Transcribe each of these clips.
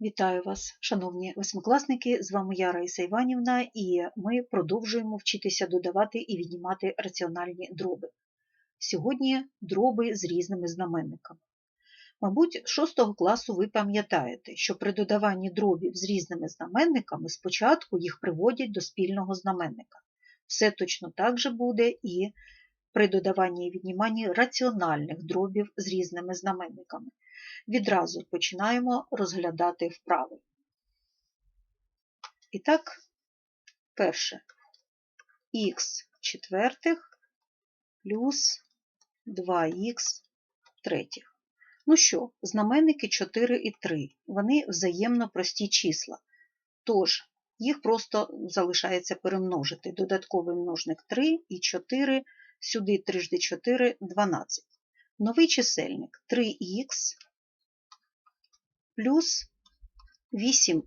Вітаю вас, шановні восьмикласники! З вами я Раїса Іванівна, і ми продовжуємо вчитися додавати і віднімати раціональні дроби. Сьогодні дроби з різними знаменниками. Мабуть, з 6 класу ви пам'ятаєте, що при додаванні дробів з різними знаменниками спочатку їх приводять до спільного знаменника. Все точно так же буде і при додаванні і відніманні раціональних дробів з різними знаменниками. Відразу починаємо розглядати вправи. І так, перше х четвертих плюс 2х третіх. Ну що, знаменники 4 і 3, вони взаємно прості числа. Тож, їх просто залишається перемножити. Додатковий множник 3 і 4, сюди 3 4 12. Новий чисельник 3х плюс 8х.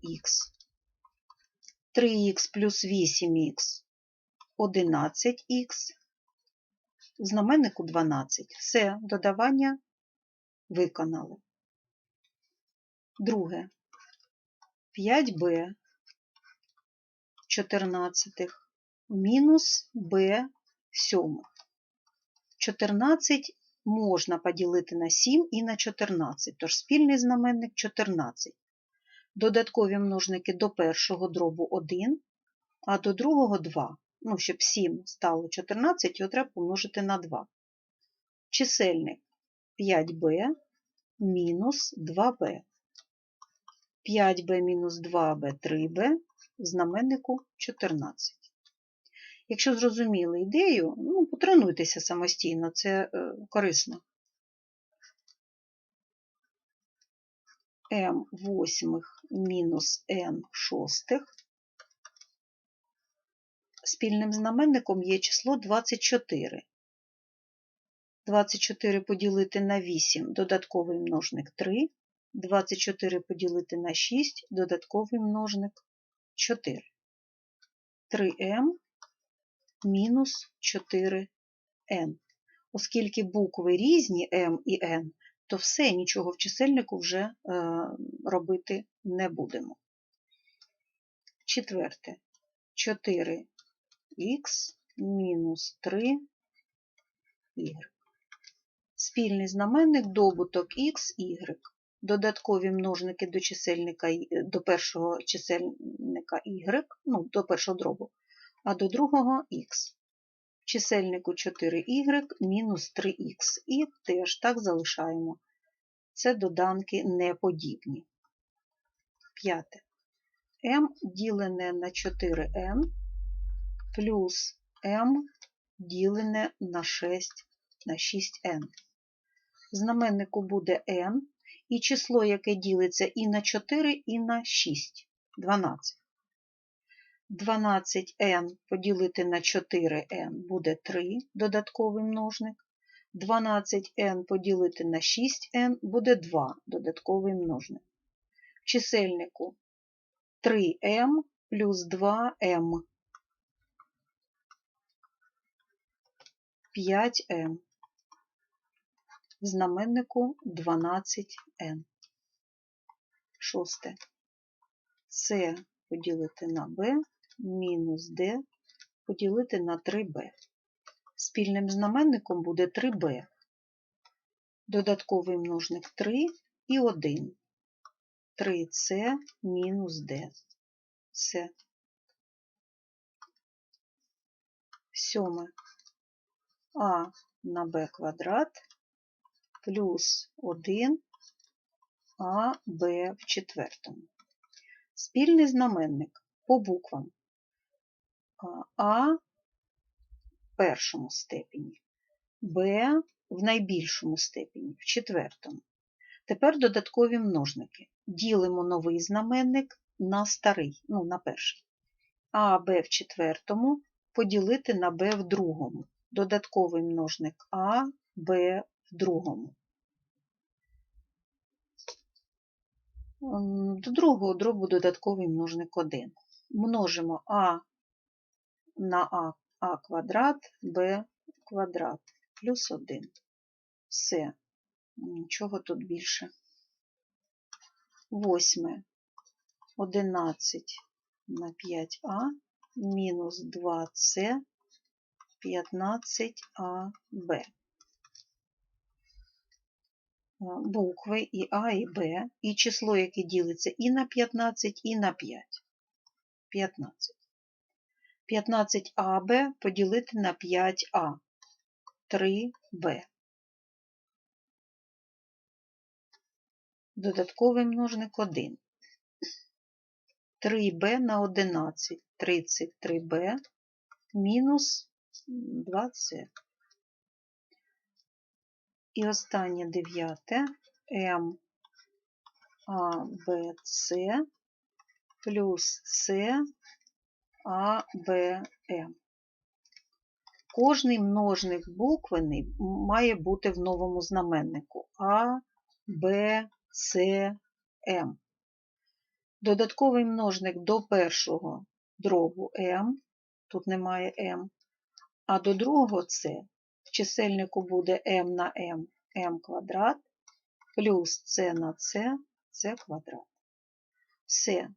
3х плюс 8х 11х. В знаменнику 12. Все, додавання виконали. Друге. 5b 14 мінус b 7. 14 можна поділити на 7 і на 14, тож спільний знаменник 14. Додаткові множники до першого дробу 1, а до другого 2. Ну, щоб 7 стало 14, його треба помножити на 2. Чисельник 5b мінус 2b. 5b мінус 2b 3b в знаменнику 14. Якщо зрозуміли ідею, ну, потренуйтеся самостійно, це е, корисно. m восьмих мінус n шостих. Спільним знаменником є число 24. 24 поділити на 8 додатковий множник 3, 24 поділити на 6 додатковий множник 4. 3m мінус 4n. Оскільки букви різні m і n, то все, нічого в чисельнику вже е, робити не будемо. Четверте. 4х мінус 3y. Спільний знаменник добуток x, y. Додаткові множники до чисельника до першого чисельника y, ну, до першого дробу а до другого х. В чисельнику 4y мінус 3х. І теж так залишаємо. Це доданки неподібні. П'яте. m ділене на 4n плюс m ділене на 6 на 6n. Знаменнику буде n, і число, яке ділиться і на 4, і на 6 12. 12n поділити на 4n буде 3 додатковий множник. 12n поділити на 6n буде 2 додатковий множник. В чисельнику 3m плюс 2m. 5m. В знаменнику 12n. Шосте. С поділити на b мінус d поділити на 3b. Спільним знаменником буде 3b. Додатковий множник 3 і 1. 3c мінус d. С. Сьоме. А на b квадрат плюс 1 а Б в четвертому. Спільний знаменник по буквам. А в першому степені, Б в найбільшому степені, в четвертому. Тепер додаткові множники. Ділимо новий знаменник на старий, ну, на перший. А Б в четвертому поділити на Б в другому. Додатковий множник А, Б в другому. До другого дробу додатковий множник 1. Множимо А на А, А квадрат, Б квадрат плюс 1. Все. Нічого тут більше. Восьме. 11 на 5а мінус 2c 15аб. Букви і А, і Б, і число, яке ділиться і на 15, і на 5. 15. 15АБ поділити на 5А. 3Б. Додатковий множник 1. 3b на 11, 33b мінус 2c. І останнє дев'яте m a b c плюс c a b m. Кожний множник буквений має бути в новому знаменнику А, Б, С, М. Додатковий множник до першого дробу m, тут немає m, а до другого c в чисельнику буде m на m, m квадрат, плюс c на c, c квадрат. Все.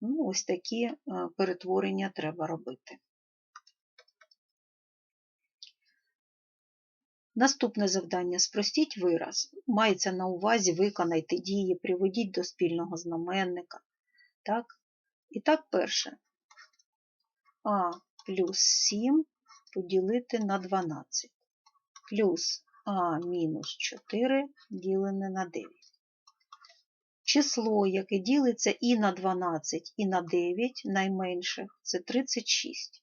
Ну, Ось такі е, перетворення треба робити. Наступне завдання спростіть вираз. Мається на увазі виконайте дії, приведіть до спільного знаменника. Так? І так, перше. А плюс 7 поділити на 12. Плюс А мінус 4 ділене на 9. Число, яке ділиться і на 12, і на 9 найменших, це 36.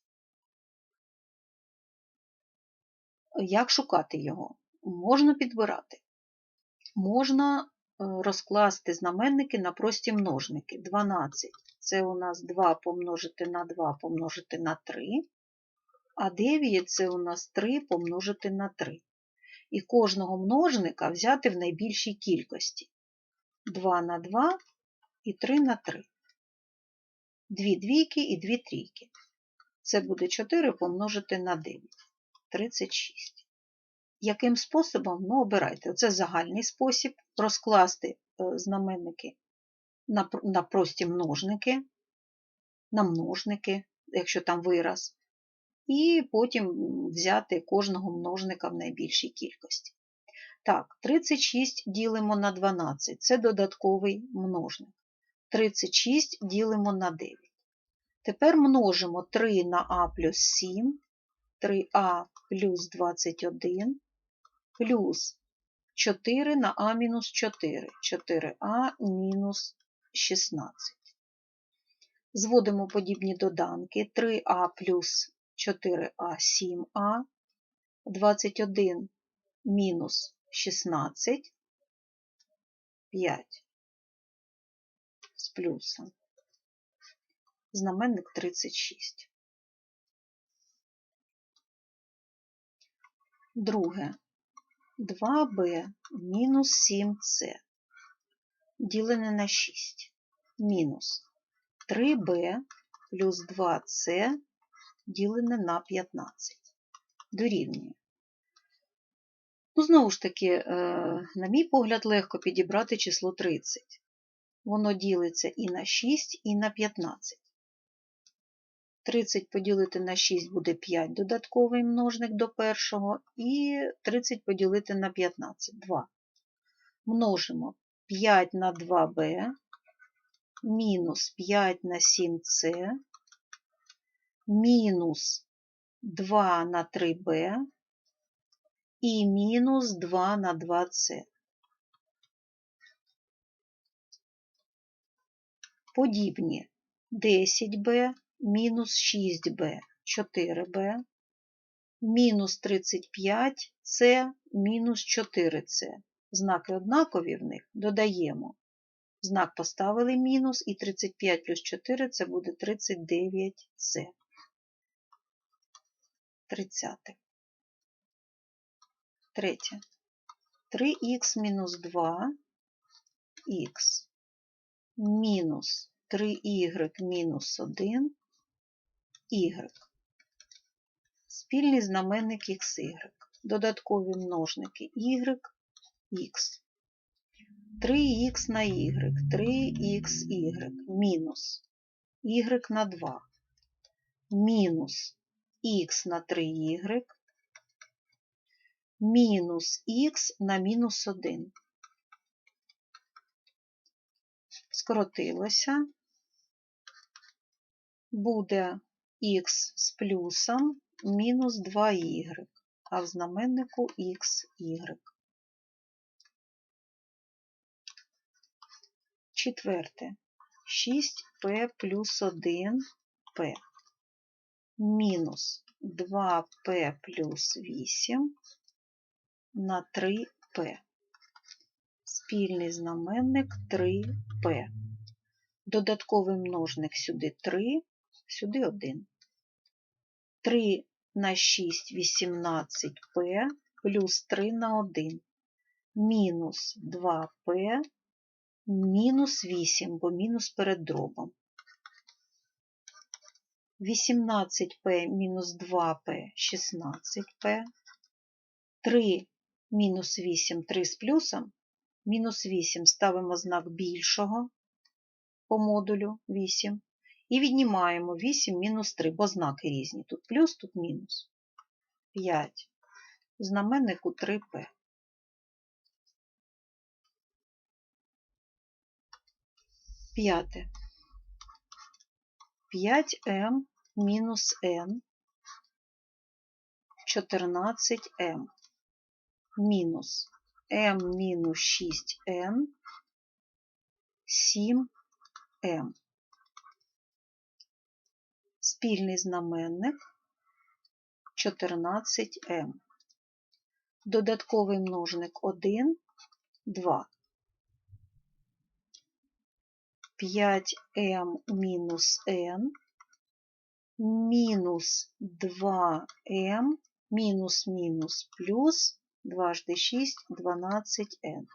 Як шукати його? Можна підбирати. Можна розкласти знаменники на прості множники. 12 це у нас 2 помножити на 2 помножити на 3, а 9 це у нас 3 помножити на 3. І кожного множника взяти в найбільшій кількості. 2 на 2 і 3 на 3. Дві двійки і дві трійки. Це буде 4 помножити на 9. 36 яким способом ну, обирайте. Це загальний спосіб розкласти е, знаменники на, прості множники, на множники, якщо там вираз, і потім взяти кожного множника в найбільшій кількості. Так, 36 ділимо на 12, це додатковий множник. 36 ділимо на 9. Тепер множимо 3 на А плюс 7, 3А плюс 21 плюс 4 на А мінус 4, 4А мінус 16. Зводимо подібні доданки 3А плюс 4А 7А, 21 мінус 16, 5 з плюсом. Знаменник 36. Друге. 2b мінус 7c ділене на 6 мінус 3b плюс 2c ділене на 15 дорівнює. Ну, Знову ж таки, е, на мій погляд, легко підібрати число 30. Воно ділиться і на 6, і на 15. 30 поділити на 6 буде 5 додатковий множник до першого, і 30 поділити на 15 2. Множимо 5 на 2b, мінус 5 на 7c, мінус 2 на 3b і мінус 2 на 2c. Подібні 10b мінус 6b 4b, мінус 35c, мінус 4c. Знаки однакові в них додаємо. Знак поставили мінус, і 35 плюс 4 це буде 39c. 30. Третє. 3х мінус 2х мінус 3y мінус 1 y. Спільний знаменник xy. Додаткові множники y, x. 3х на y, 3xy, мінус y на 2, мінус х на 3y, мінус х на мінус 1. Скоротилося. Буде х з плюсом мінус 2y, а в знаменнику xy. Четверте. 6p плюс 1p мінус 2p плюс 8 на 3p. Спільний знаменник 3p. Додатковий множник сюди 3, сюди 1. 3 на 6 18p плюс 3 на 1 мінус 2p мінус 8, бо мінус перед дробом. 18p мінус 2p 16p. 3 мінус 8 3 з плюсом. Мінус 8 ставимо знак більшого по модулю 8. І віднімаємо 8 мінус 3, бо знаки різні. Тут плюс, тут мінус. 5. Знаменнику 3p. П'яте. 5m мінус n 14m мінус m мінус 6n 7m. Спільний знаменник 14m. Додатковий множник 1, 2. 5m мінус n мінус 2m мінус мінус плюс 2 6 12n.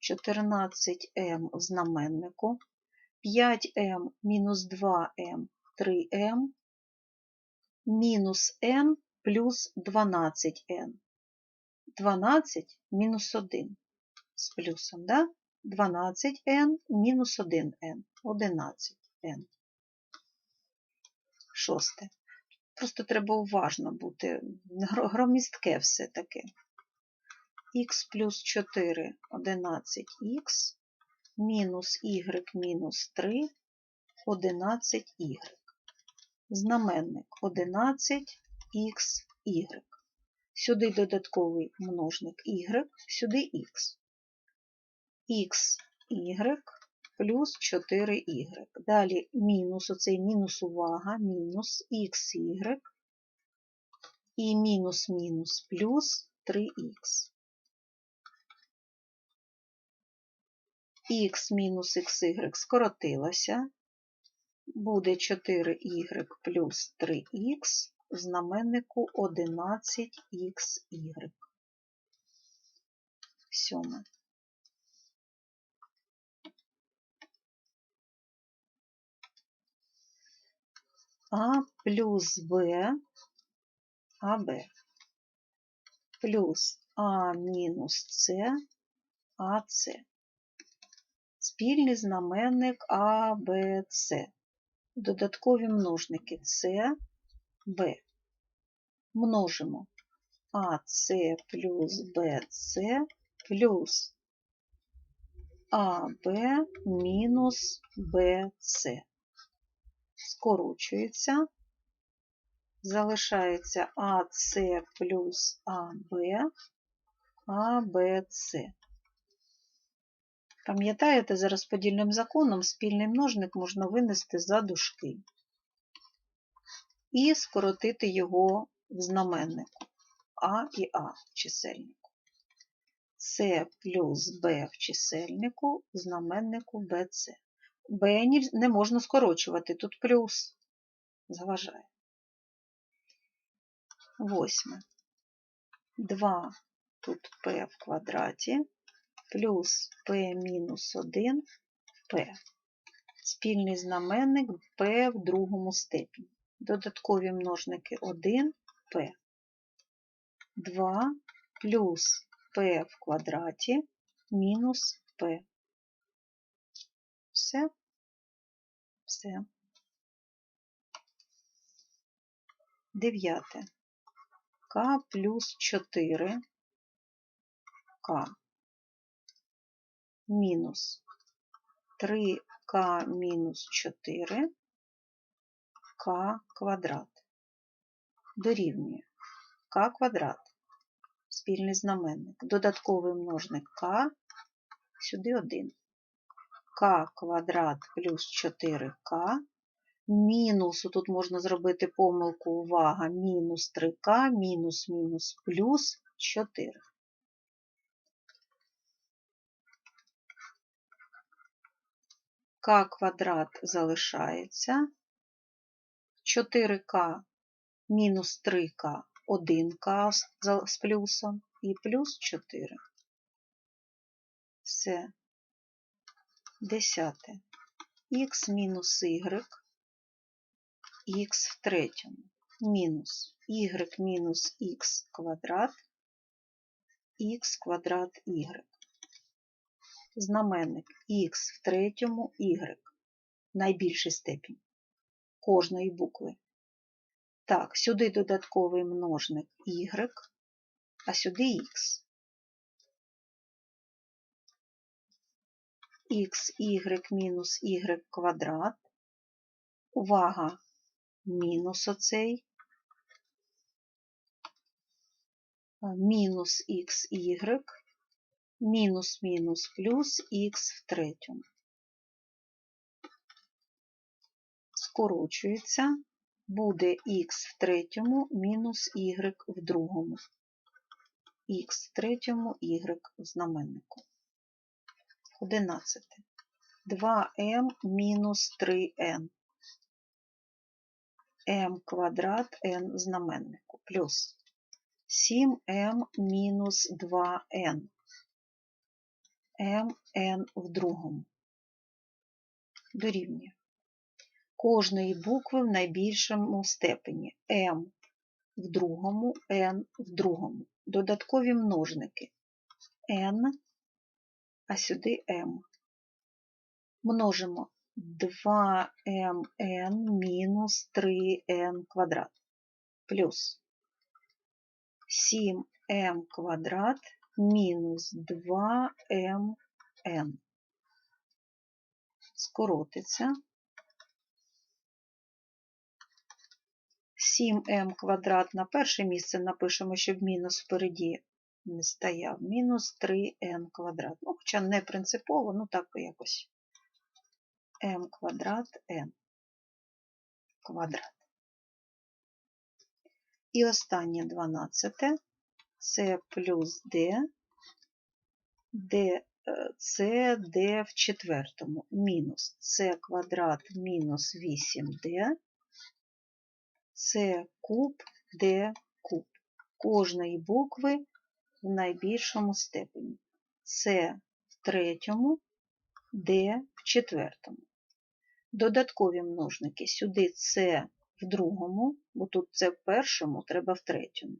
14m в знаменнику, 5m мінус 2m 3m, мінус n плюс 12n. 12 мінус 1 з плюсом, да? 12n мінус 1n, 11n. Шосте. Просто треба уважно бути. Громістке все таке. х плюс 4 11х, мінус y мінус 3 11y. Знаменник 11xy. Сюди додатковий множник y, сюди х. xy плюс 4y. Далі мінус, оцей мінус увага, мінус xy і мінус мінус плюс 3х. х мінус xy скоротилося. Буде 4y плюс 3х в знаменнику 11xy. Сьоме. А плюс Б, АБ плюс А мінус С, АС. Спільний знаменник А, Б, С. Додаткові множники С, Б. Множимо АС плюс БС плюс АБ мінус БС скорочується, залишається АС плюс АБ, АБС. Пам'ятаєте, за розподільним законом спільний множник можна винести за дужки і скоротити його в знаменнику А і А в чисельнику. С плюс Б в чисельнику в знаменнику БЦ. Б не можна скорочувати, тут плюс заважає. Восьме. 2 тут П в квадраті плюс П мінус 1 П. Спільний знаменник П в другому степені. Додаткові множники 1 П. 2 плюс p в квадраті мінус p. Все. Все. Дев'яте. К плюс 4 К мінус 3К мінус 4 К квадрат дорівнює К квадрат, спільний знаменник, додатковий множник К, сюди 1. К квадрат плюс 4К, мінус, тут можна зробити помилку, увага, мінус 3К, мінус, мінус, плюс 4. К квадрат залишається. 4К мінус 3К 1К з плюсом і плюс 4. Все. Десяте. Х мінус y, х в третьому, мінус y мінус х квадрат, х квадрат y знаменник х в третьому y, найбільший степінь кожної букви. Так, сюди додатковий множник y, а сюди х. Y мінус y квадрат. Увага, мінус оцей. Мінус х, y мінус мінус плюс х в третьому. Скорочується, буде х в третьому мінус y в другому. х в третьому y в знаменнику. 11. 2m мінус 3n. m квадрат n знаменнику плюс 7m мінус 2n mn в другому. Дорівнює. Кожної букви в найбільшому степені m в другому, n в другому. Додаткові множники n, а сюди m. Множимо 2mn мінус 3n квадрат плюс 7m квадрат мінус 2mn. Скоротиться. 7m квадрат на перше місце напишемо, щоб мінус впереді стояв. Мінус 3n квадрат. Ну, хоча не принципово, ну так якось m квадрат n квадрат. І останнє 12 С плюс Д, Д, С, Д в четвертому, мінус С квадрат мінус 8D, С куб, Д куб. Кожної букви в найбільшому степені. С в третьому, Д в четвертому. Додаткові множники. Сюди С в другому, бо тут С в першому, треба в третьому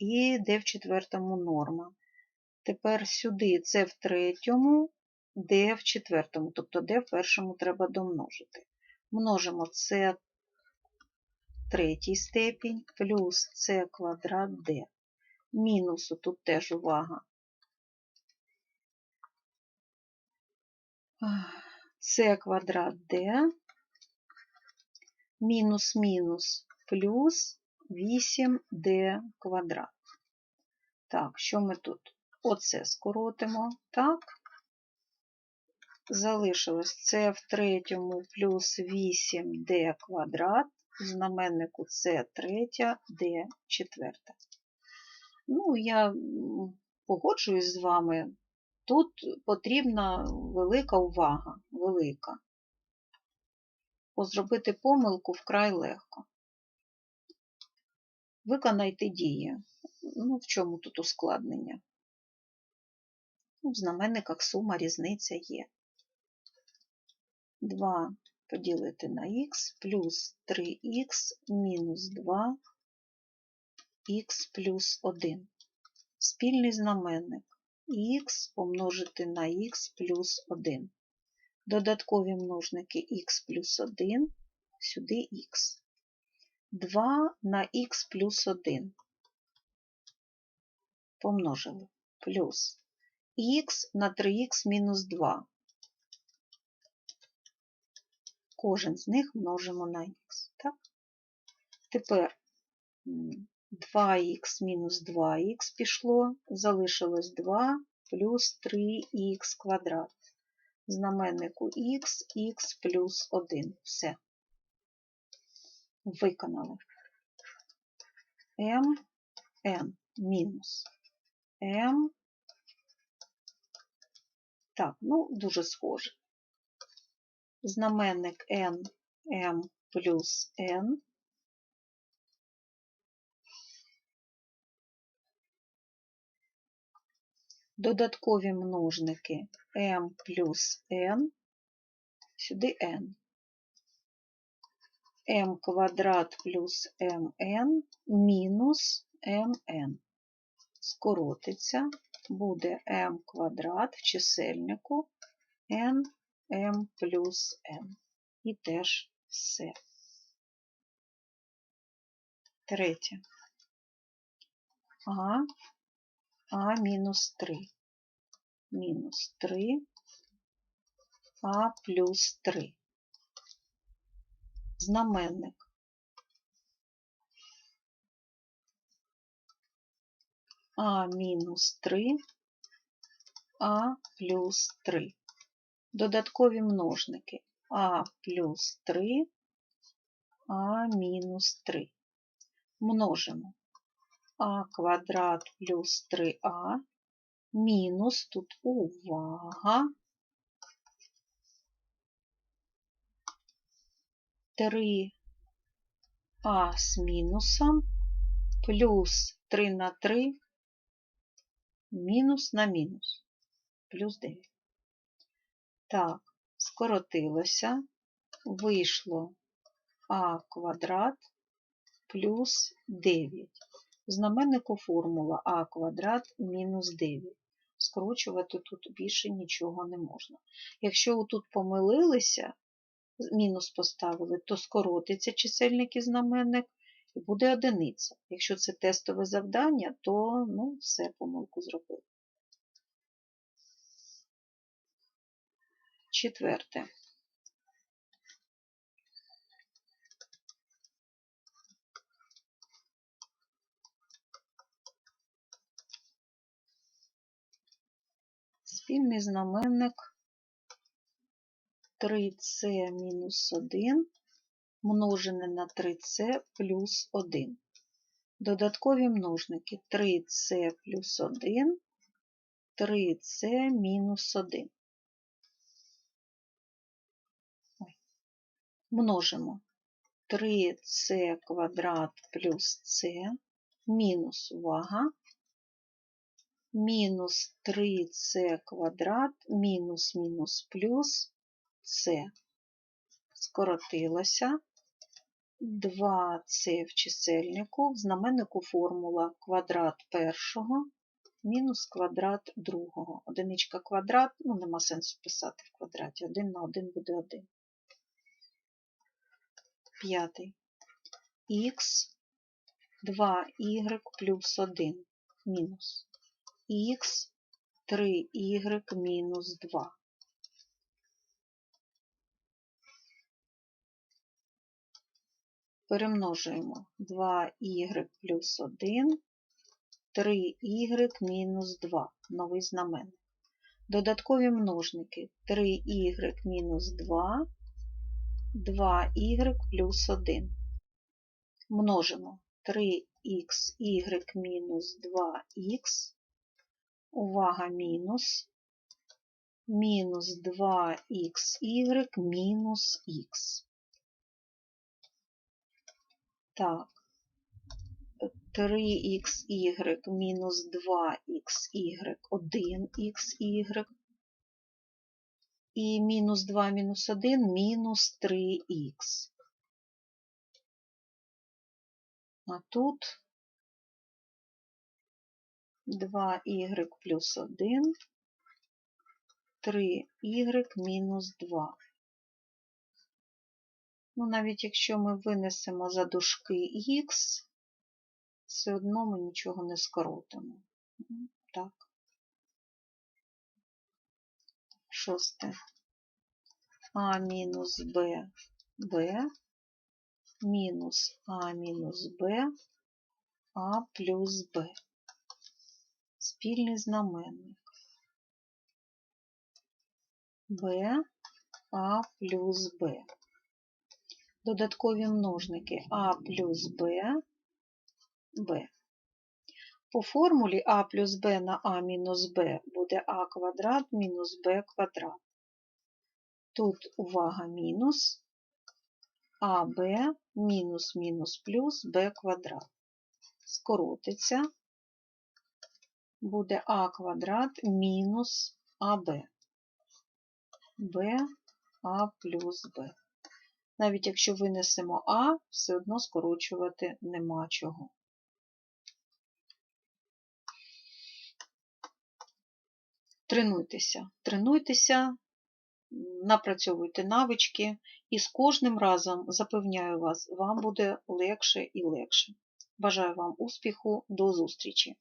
і d в четвертому норма. Тепер сюди це в третьому, d в четвертому, тобто d в першому треба домножити. Множимо це третій степінь плюс c квадрат d. Мінусу тут теж увага. c квадрат d мінус мінус плюс 8d квадрат. Так, що ми тут? Оце скоротимо, так. Залишилось це в третьому плюс 8d квадрат, в знаменнику це третя, d четверта. Ну, я погоджуюсь з вами. Тут потрібна велика увага, велика. Бо зробити помилку вкрай легко. Виконайте дії. Ну, в чому тут ускладнення? Ну, в знаменниках сума різниця є. 2 поділити на х плюс 3х мінус 2х плюс 1. спільний знаменник х помножити на х плюс 1. Додаткові множники х плюс 1, сюди х. 2 на х плюс 1 помножили плюс х на 3х мінус 2. Кожен з них множимо на х. Тепер 2х мінус 2х пішло, залишилось 2 плюс 3х квадрат. Знаменнику х, х плюс 1. Все. Виконали. m, n мінус m. Так, ну, дуже схоже. Знаменник n, m плюс n. Додаткові множники m плюс n, сюди n. m квадрат плюс mn мінус mn. Скоротиться, буде m квадрат в чисельнику n m плюс n. І теж все. Третє. А, а мінус 3. Мінус 3, а плюс 3. Знаменник. А мінус 3, а плюс 3. Додаткові множники а плюс 3, а мінус 3. Множимо а квадрат плюс 3а мінус тут увага. 3а з мінусом плюс 3 на 3 мінус на мінус плюс 9. Так, скоротилося, вийшло а квадрат плюс 9. Знаменнику формула а квадрат мінус 9. Скорочувати тут більше нічого не можна. Якщо тут помилилися, мінус поставили, то скоротиться чисельник і знаменник і буде одиниця. Якщо це тестове завдання, то ну, все, помилку зробили. Четверте. Спільний знаменник 3c мінус 1 множене на 3c плюс 1. Додаткові множники 3c плюс 1, 3c мінус 1. Множимо 3c квадрат плюс c мінус вага мінус 3c квадрат мінус мінус плюс c. Скоротилося. 2c в чисельнику, в знаменнику формула квадрат першого мінус квадрат другого. Одиничка квадрат, ну, нема сенсу писати в квадраті. 1 на 1 буде 1. П'ятий. Х 2y плюс 1 мінус х 3y мінус 2. Перемножуємо 2y плюс 1, 3y мінус 2, новий знаменник. Додаткові множники 3y мінус 2, 2y плюс 1. Множимо 3xy мінус 2х увага, мінус, мінус 2xy мінус х. Так, 3xy мінус 2xy, 1xy. І мінус 2 мінус 1 мінус 3х. А тут 2y плюс 1, 3y мінус 2. Ну, навіть якщо ми винесемо за дужки х, все одно ми нічого не скоротимо. Так. Шосте. А мінус Б, Б, мінус А мінус Б, А плюс Б. Спільний знаменник. Б, А плюс Б. Додаткові множники А плюс Б, Б. По формулі А плюс Б на А мінус Б буде А квадрат мінус Б квадрат. Тут увага мінус АБ мінус мінус плюс Б квадрат. Скоротиться, буде А квадрат мінус АБ. Б А плюс Б. Навіть якщо винесемо А, все одно скорочувати нема чого. Тренуйтеся, тренуйтеся, напрацьовуйте навички, і з кожним разом, запевняю вас, вам буде легше і легше. Бажаю вам успіху, до зустрічі!